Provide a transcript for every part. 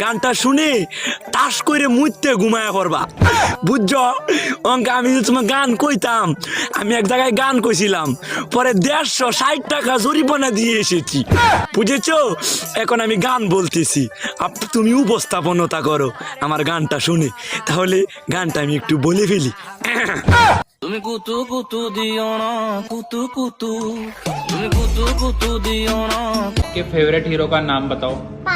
গানটা শুনে তাস করে মুইতে ঘুমায়া করবা বুঝছো অঙ্কে আমি যে তোমার গান কইতাম আমি এক জায়গায় গান কইছিলাম পরে দেড়শো ষাট টাকা জরিমানা দিয়ে এসেছি বুঝেছো এখন আমি গান বলতেছি আপ- তুমি উপস্থাপনতা করো আমার গানটা শুনে তাহলে গানটা আমি একটু বলে ফেলি তুমি কুতু কুতু দিও না কুতু কুতু তুমি কুতু কুতু দিও না के फेवरेट हीरो का नाम बताओ ভাই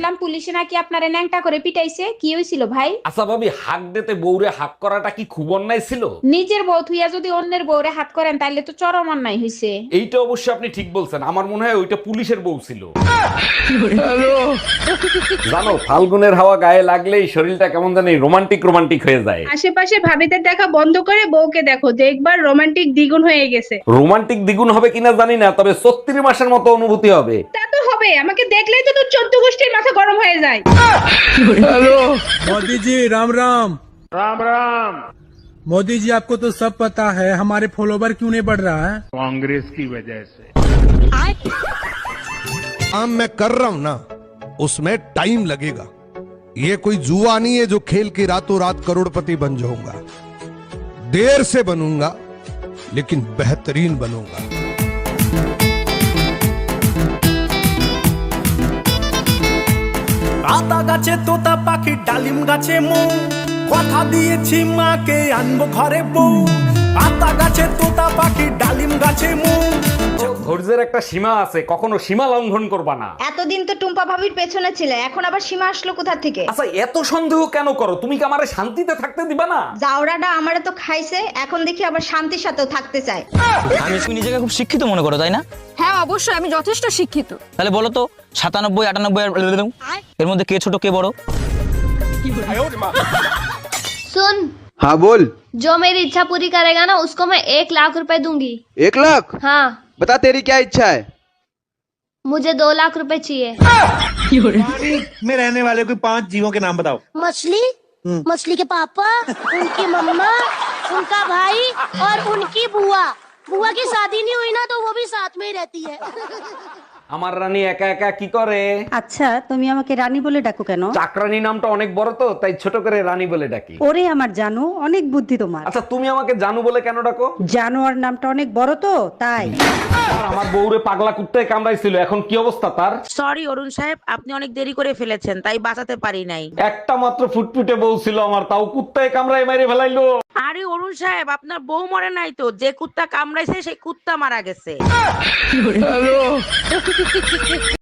শুনলাম পুলিশে নাকি আপনার ন্যাংটা করে পিটাইছে। কি হয়েছিল ভাই? আচ্ছা ভাবি হাক দিতে বউরে হাক করাটা কি খুব অন্যায় ছিল? নিজের বউ থুইয়া যদি অন্যের বউরে হাত করেন তাহলে তো চরম অন্যায় হয়েছে এইটা অবশ্যই আপনি ঠিক বলছেন। আমার মনে হয় ওইটা পুলিশের বউ ছিল। জানো ফাল্গুনের হাওয়া গায়ে লাগলেই শরীরটা কেমন জানি রোমান্টিক রোমান্টিক হয়ে যায়। আশেপাশে ভাবিদের দেখা বন্ধ করে বউকে দেখো দেখবার রোমান্টিক দ্বিগুণ হয়ে গেছে। রোমান্টিক দ্বিগুণ হবে কিনা জানি না তবে ছত্রিশ মাসের মতো অনুভূতি হবে। তা তো হবে আমাকে দেখলেই তো তোর চোদ্দ গোষ্ঠীর মাথা গরম হয়ে যায় मोदी जी राम राम राम राम मोदी जी आपको तो सब पता है हमारे फॉलोवर क्यों नहीं बढ़ रहा है काम मैं कर रहा हूं ना उसमें टाइम लगेगा ये कोई जुआ नहीं है जो खेल के रातों रात करोड़पति बन जाऊंगा देर से बनूंगा लेकिन बेहतरीन बनूंगा আতা গাছে, তোতা পাখি ডালিম গাছে, মৌ। কথা দিয়েছি মাকে, আনব ঘরে বউ। আতা গাছে, তোতা পাখি ডালিম গাছে, মৌ। ধৈর্যের একটা সীমা আছে কখনো সীমা লঙ্ঘন করবা না এতদিন তো টুম্পা ভাবির পেছনে ছিলে এখন আবার সীমা আসলো কোথা থেকে আচ্ছা এত সন্দেহ কেন করো তুমি কি আমারে শান্তিতে থাকতে দিবা না জাউরাটা আমারে তো খাইছে এখন দেখি আবার শান্তির সাথেও থাকতে চায় আমি তুমি নিজেকে খুব শিক্ষিত মনে করো তাই না হ্যাঁ অবশ্যই আমি যথেষ্ট শিক্ষিত তাহলে বলো তো সাতানব্বই আটানব্বই আর এর মধ্যে কে ছোট কে বড় सुन हाँ बोल जो मेरी इच्छा पूरी करेगा ना उसको मैं एक लाख रुपए दूंगी एक लाख हाँ बता तेरी क्या इच्छा है? मुझे दो लाख रुपए चाहिए। मैं रहने वाले कोई पाँच जीवों के नाम बताओ। मछली? मछली के पापा उनकी मम्मा उनका भाई और उनकी बुआ। बुआ की शादी नहीं हुई ना तो वो भी साथ में ही रहती है। আমার রানী একা একা কি করে? আচ্ছা তুমি আমাকে রানী বলে ডাকো কেন? চাকরানী নামটা অনেক বড় তো তাই ছোট করে রানী বলে ডাকি। ওরে আমার জানো অনেক বুদ্ধি তোমার। আচ্ছা তুমি আমাকে জানু বলে কেন ডাকো? জানোয়ার নামটা অনেক বড় তো তাই। আর আমার বউরে পাগলা কুত্তায় কামড়াইছিল এখন কি অবস্থা তার? সরি অরুণ সাহেব আপনি অনেক দেরি করে ফেলেছেন তাই বাঁচাতে পারি নাই। একটা মাত্র ফুটফুটে বউ ছিল আমার তাও কুত্তায় কামড়ায় মেরে ফেলাইলো। আরে অরুণ সাহেব, আপনার বউ মরে নাই তো? যে কুত্তা কামড়াইছে, সেই কুত্তা মারা গেছে।